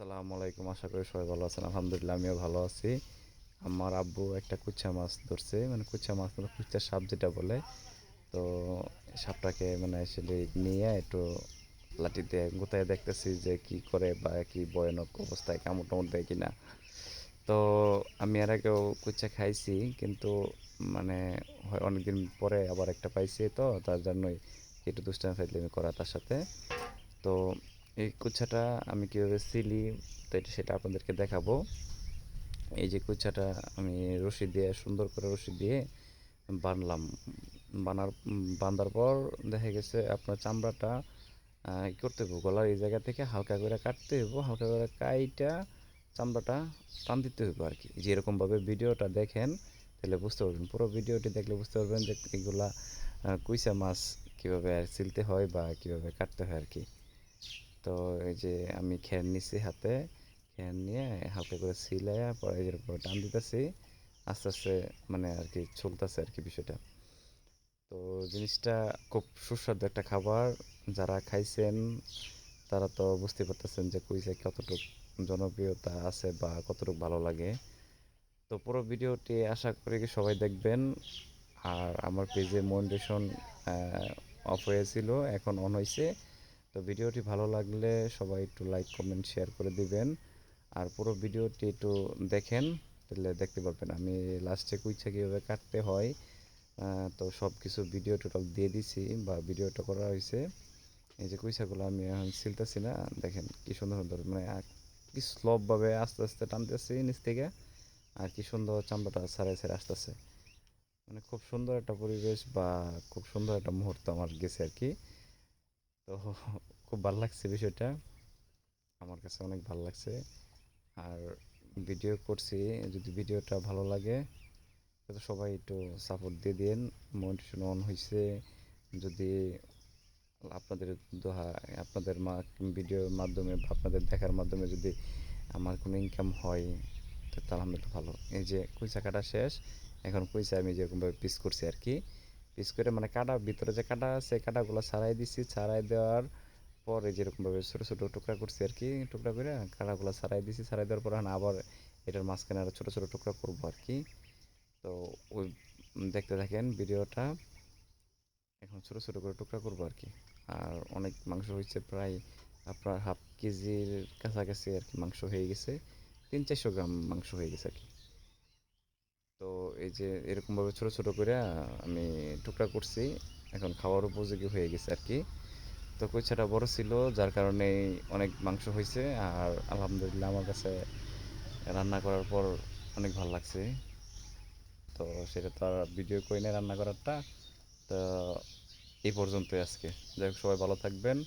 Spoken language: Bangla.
আসসালামু আলাইকুম, আশা করি সবাই ভালো আছেন। আলহামদুলিল্লাহ, আমিও ভালো আছি। আমার আব্বু একটা কুচ্ছা মাছ ধরছে। মানে কুচ্ছা মাছ মানে কুচ্ছা সাপ যেটা বলে, তো সাপটাকে মানে আসলে নিয়ে একটু লাঠি দিয়ে গোতায় দেখতেছি যে কি করে বা কি ভয়ানক অবস্থায় কামড় টামড় দেয় কিনা। তো আমি এর আগেও কুচ্ছা খাইছি, কিন্তু মানে হয় অনেকদিন পরে আবার একটা পাইছি তো, তার জন্যই একটু দুষ্টামি ফাইজলামি করা তার সাথে। তো এই কুচ্ছাটা আমি কীভাবে সিলি, তো এটা সেটা আপনাদেরকে দেখাবো। এই যে কুচ্ছাটা আমি রশি দিয়ে, সুন্দর করে রশি দিয়ে বানলাম। বানার বাঁধার পর দেখা গেছে আপনার চামড়াটা কি করতে হবে গলার এই জায়গা থেকে হালকা করে কাটতে হইব, হালকা করে কাইটা চামড়াটা টান দিতে হইব আর কি যে এরকমভাবে ভিডিওটা দেখেন, তাহলে বুঝতে পারবেন। পুরো ভিডিওটি দেখলে বুঝতে পারবেন যে এগুলা কুইসা মাছ কীভাবে সিলতে হয় বা কীভাবে কাটতে হয় আর কি তো এই যে আমি খ্যান নিছি হাতে, খ্যান নিয়ে হালকা করে সিলাইয়া পরে যেরকম টান দিতেছি, আস্তে আস্তে মানে আর কি চলতেছে আর কি বিষয়টা। তো জিনিসটা খুব সুস্বাদু একটা খাবার, যারা খাইছেন তারা তো বুঝতে পারতেছেন যে কুইসে কতটুকু জনপ্রিয়তা আছে বা কতটুকু ভালো লাগে। তো পুরো ভিডিওটি আশা করি কি সবাই দেখবেন। আর আমার পেজে মনিটেশন অফ হয়েছিল, এখন অন হয়েছে তো ভিডিওটি ভালো লাগলে সবাই একটু লাইক, কমেন্ট, শেয়ার করে দিবেন। আর পুরো ভিডিওটি একটু দেখেন, তাহলে দেখতে পারবেন আমি লাস্টে কুইচ্ছা কীভাবে কাটতে হয়। তো সব কিছু ভিডিও টোটাল দিয়ে দিছি বা ভিডিওটা করা হয়েছে। এই যে কুইচাগুলো আমি এখন সিলতেছি না, দেখেন কি সুন্দর সুন্দর মানে কি স্লোপভাবে আস্তে আস্তে টানতেছি নিচ থেকে, আর কি সুন্দর চামড়াটা ছাড়াই ছাড়াই আসতেছে। মানে খুব সুন্দর একটা পরিবেশ বা খুব সুন্দর একটা মুহূর্ত আমার গেছে আর কি। তো খুব ভালো লাগছে বিষয়টা। আমার কাছে অনেক ভালো লাগছে। আর ভিডিও করছি, যদি ভিডিওটা ভালো লাগে তো সবাই একটু সাপোর্ট দিয়ে দিন মোটিভেশন অন হয়েছে যদি আপনাদের দোহা, আপনাদের মা, ভিডিওর মাধ্যমে বা আপনাদের দেখার মাধ্যমে যদি আমার কোনো ইনকাম হয়, তো আলহামদুলিল্লাহ ভালো। এই যে কুইচা কাটা শেষ। এখন কুইচা আমি যেরকমভাবে পিস করছি আর কি পিস করে মানে কাটা, ভিতরে যে কাটা আছে কাটাগুলো ছাড়াই দিছি। ছাড়াই দেওয়ার পরে যেরকমভাবে ছোটো ছোটো টুকরা করছি আর কি, টুকরা করে কাটাগুলো ছাড়াই দিছি। ছাড়াই দেওয়ার পর আবার এটার মাঝখানে আরও ছোটো ছোটো টুকরা করব আর কি। তো ওই দেখতে থাকেন ভিডিওটা। এখন ছোটো ছোটো করে টুকরা করব আর কি। আর অনেক মাংস হয়েছে প্রায় আপনার হাফ কেজির কাছাকাছি আর কি মাংস হয়ে গেছে। তিন, চারশো গ্রাম মাংস হয়ে গেছে আর কি। এই যে এরকমভাবে ছোটো ছোটো করে আমি টুকরা করছি। এখন খাওয়ার উপযোগী হয়ে গেছে আর কি তো কইছাটা বড় ছিল, যার কারণে অনেক মাংস হয়েছে আর আলহামদুলিল্লাহ আমার কাছে রান্না করার পর অনেক ভালো লাগছে। তো সেটা তো আর ভিডিও করি না রান্না করারটা। তো এই পর্যন্তই আজকে। যাই হোক, সবাই ভালো থাকবেন।